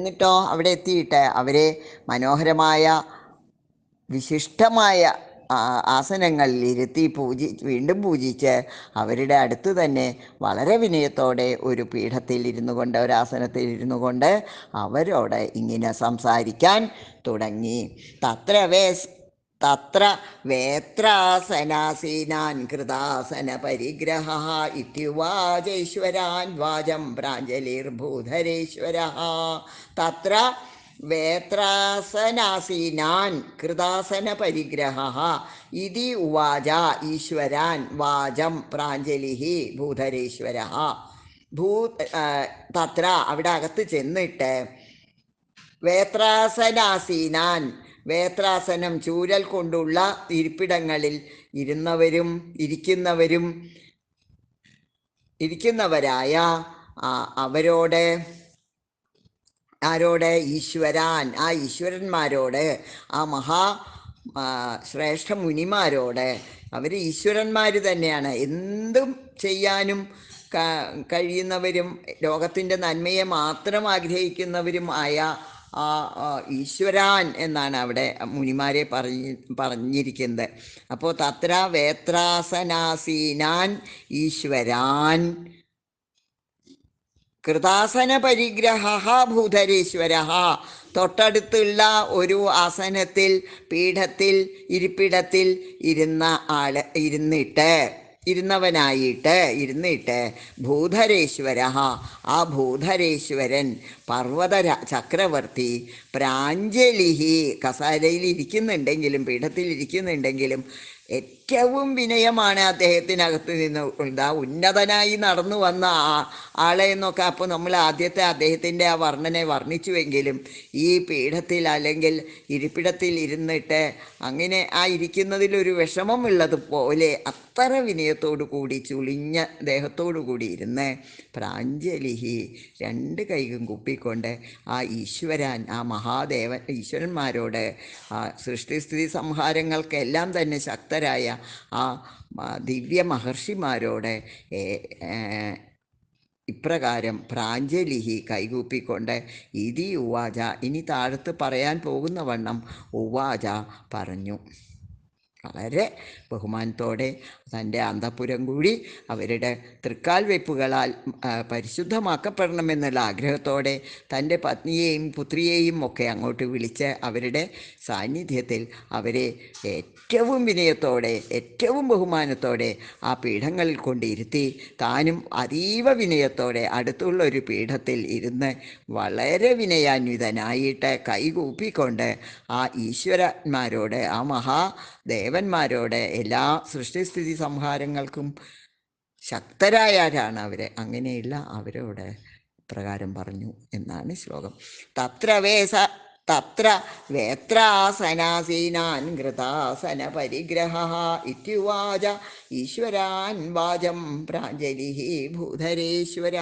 എന്നിട്ടോ അവിടെ എത്തിയിട്ട് അവരെ മനോഹരമായ വിശിഷ്ടമായ ആസനങ്ങളിൽ ഇരുത്തി പൂജി വീണ്ടും പൂജിച്ച് അവരുടെ അടുത്ത് തന്നെ വളരെ വിനയത്തോടെ ഒരു പീഠത്തിൽ ഇരുന്നു കൊണ്ട് ഒരാസനത്തിൽ ഇരുന്നു കൊണ്ട് അവരോട് ഇങ്ങനെ സംസാരിക്കാൻ തുടങ്ങി. തത്ര വേസ് തത്ര വേത്രാസനാസീനാൻ കൃതാസന പരിഗ്രഹ ഇത്യുവാചൈശ്വരാൻ വാചം പ്രാഞ്ജലിർഭൂധരേശ്വര തത്ര വേത്രാസനാസീനാൻ കൃതാസന പരിഗ്രഹ ഇതി ഉവാച ഈശ്വരാൻ വാചം പ്രാഞ്ജലി ഭൂധരേശ്വര ഭൂ തത്ര അവിടെ അകത്ത് ചെന്നിട്ട് വേത്രാസനാസീനാൻ വേത്രാസനം ചൂരൽ കൊണ്ടുള്ള ഇരിപ്പിടങ്ങളിൽ ഇരുന്നവരും ഇരിക്കുന്നവരും ഇരിക്കുന്നവരായ അവരോട് ആരോട്? ഈശ്വരാൻ. ആ ഈശ്വരന്മാരോട് ആ മഹാ ശ്രേഷ്ഠ മുനിമാരോട്. അവർ ഈശ്വരന്മാർ തന്നെയാണ്. എന്തും ചെയ്യാനും കഴിയുന്നവരും ലോകത്തിന്റെ നന്മയെ മാത്രം ആഗ്രഹിക്കുന്നവരും ആയ ആ ഈശ്വരാൻ എന്നാണ് അവിടെ മുനിമാരെ പറഞ്ഞ് പറഞ്ഞിരിക്കുന്നത്. അപ്പോൾ തത്ര വേത്രാസനാസീനാൻ ഈശ്വരാൻ. കൃതാസന പരിഗ്രഹ ഭൂധരേശ്വര തൊട്ടടുത്തുള്ള ഒരു ആസനത്തിൽ പീഠത്തിൽ ഇരിപ്പിടത്തിൽ ഇരുന്ന ആൾ ഇരുന്നിട്ട്. ഇരുന്നവനായിട്ട് ഇരുന്നിട്ട് ഭൂധരേശ്വര ആ ഭൂധരേശ്വരൻ പർവത ചക്രവർത്തി പ്രാഞ്ജലിഹി കസാരയിൽ ഇരിക്കുന്നുണ്ടെങ്കിലും പീഠത്തിൽ ഇരിക്കുന്നുണ്ടെങ്കിലും ഏറ്റവും വിനയമാണ് അദ്ദേഹത്തിനകത്ത് നിന്ന് ഉണ്ട്. ആ ഉന്നതനായി നടന്നു വന്ന ആ ആളെ എന്നൊക്കെ അപ്പോൾ നമ്മൾ ആദ്യത്തെ അദ്ദേഹത്തിന്റെ ആ വർണനെ വർണിച്ചുവെങ്കിലും ഈ പീഠത്തിൽ അല്ലെങ്കിൽ ഇരിപ്പിടത്തിൽ ഇരുന്നിട്ട് അങ്ങനെ ആ ഇരിക്കുന്നതിൽ ഒരു ഉള്ളത് പോലെ അത്ര വിനയത്തോടു കൂടി ചുളിഞ്ഞ ദേഹത്തോടു കൂടി ഇരുന്ന് പ്രാഞ്ജലിഹി രണ്ട് കൈകും കുപ്പിക്കൊണ്ട് ആ ഈശ്വരൻ ആ മഹാദേവൻ ഈശ്വരന്മാരോട് ആ സൃഷ്ടിസ്ഥിതി സംഹാരങ്ങൾക്കെല്ലാം തന്നെ ശക്തരായ ആ ആ ദിവ്യ മഹർഷിമാരോട് ഇപ്രകാരം പ്രാഞ്ജലിഹി കൈകൂപ്പിക്കൊണ്ട് ഇതി ഉവാച ഇനി താഴത്ത് പറയാൻ പോകുന്ന വണ്ണം ഉവാച പറഞ്ഞു. വളരെ ബഹുമാനത്തോടെ തന്റെ അന്തപുരം കൂടി അവരുടെ തൃക്കാൽ വെപ്പുകളാൽ പരിശുദ്ധമാക്കപ്പെടണമെന്നുള്ള ആഗ്രഹത്തോടെ തന്റെ പത്നിയെയും പുത്രിയെയും ഒക്കെ അങ്ങോട്ട് വിളിച്ച് അവരുടെ സാന്നിധ്യത്തിൽ അവരെ ഏറ്റവും വിനയത്തോടെ ഏറ്റവും ബഹുമാനത്തോടെ ആ പീഠങ്ങളിൽ കൊണ്ടിരുത്തി താനും അതീവ വിനയത്തോടെ അടുത്തുള്ള ഒരു പീഠത്തിൽ ഇരുന്ന് വളരെ വിനയാന്വിതനായിട്ട് കൈകൂപ്പിക്കൊണ്ട് ആ ഈശ്വരന്മാരോട് ആ മഹാദേവന്മാരോട് എല്ലാ സൃഷ്ടിസ്ഥിതി സംഹാരങ്ങൾക്കും ശക്തരായാരാണ് അവരെ? അങ്ങനെയുള്ള അവരോട് പ്രകാരം പറഞ്ഞു എന്നാണ് ശ്ലോകം. തത്ര വേസ തത്ര വേത്രാസനാസീനാൻ കൃതാസന പരിഗ്രഹ ഇത്യുവാച ഈശ്വരാൻ വാചം പ്രാഞ്ജലി ഭൂധരേശ്വര